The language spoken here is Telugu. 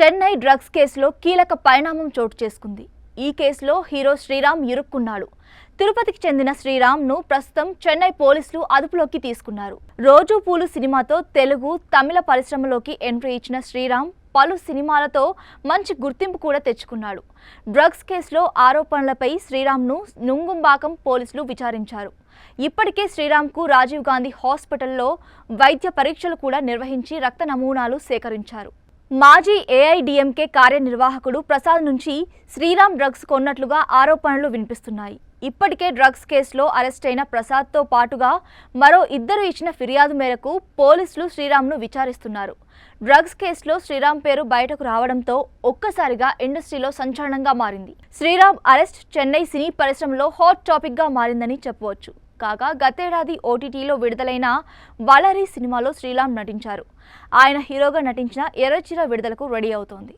చెన్నై డ్రగ్స్ కేసులో కీలక పరిణామం చోటు చేసుకుంది. ఈ కేసులో హీరో శ్రీరామ్ ఇరుక్కున్నాడు. తిరుపతికి చెందిన శ్రీరామ్ను ప్రస్తుతం చెన్నై పోలీసులు అదుపులోకి తీసుకున్నారు. రోజు పూలు సినిమాతో తెలుగు తమిళ పరిశ్రమలోకి ఎంట్రీ ఇచ్చిన శ్రీరామ్ పలు సినిమాలతో మంచి గుర్తింపు కూడా తెచ్చుకున్నాడు. డ్రగ్స్ కేసులో ఆరోపణలపై శ్రీరామ్ను నుంగుంబాకం పోలీసులు విచారించారు. ఇప్పటికే శ్రీరామ్కు రాజీవ్ గాంధీ హాస్పిటల్లో వైద్య పరీక్షలు కూడా నిర్వహించి రక్త నమూనాలు సేకరించారు. మాజీ ఏఐడిఎంకే కార్యనిర్వాహకుడు ప్రసాద్ నుంచి శ్రీరామ్ డ్రగ్స్ కొన్నట్లుగా ఆరోపణలు వినిపిస్తున్నాయి. ఇప్పటికే డ్రగ్స్ కేసులో అరెస్ట్ అయిన ప్రసాద్తో పాటుగా మరో ఇద్దరు ఇచ్చిన ఫిర్యాదు మేరకు పోలీసులు శ్రీరామ్ను విచారిస్తున్నారు. డ్రగ్స్ కేసులో శ్రీరామ్ పేరు బయటకు రావడంతో ఒక్కసారిగా ఇండస్ట్రీలో సంచలనంగా మారింది. శ్రీరామ్ అరెస్ట్ చెన్నై సినీ పరిశ్రమలో హాట్ టాపిక్గా మారిందని చెప్పవచ్చు. కాగా గతేడాది ఓటీటీలో విడుదలైన వలరి సినిమాలో శ్రీరామ్ నటించారు. ఆయన హీరోగా నటించిన ఎర్రచీర విడుదలకు రెడీ అవుతోంది.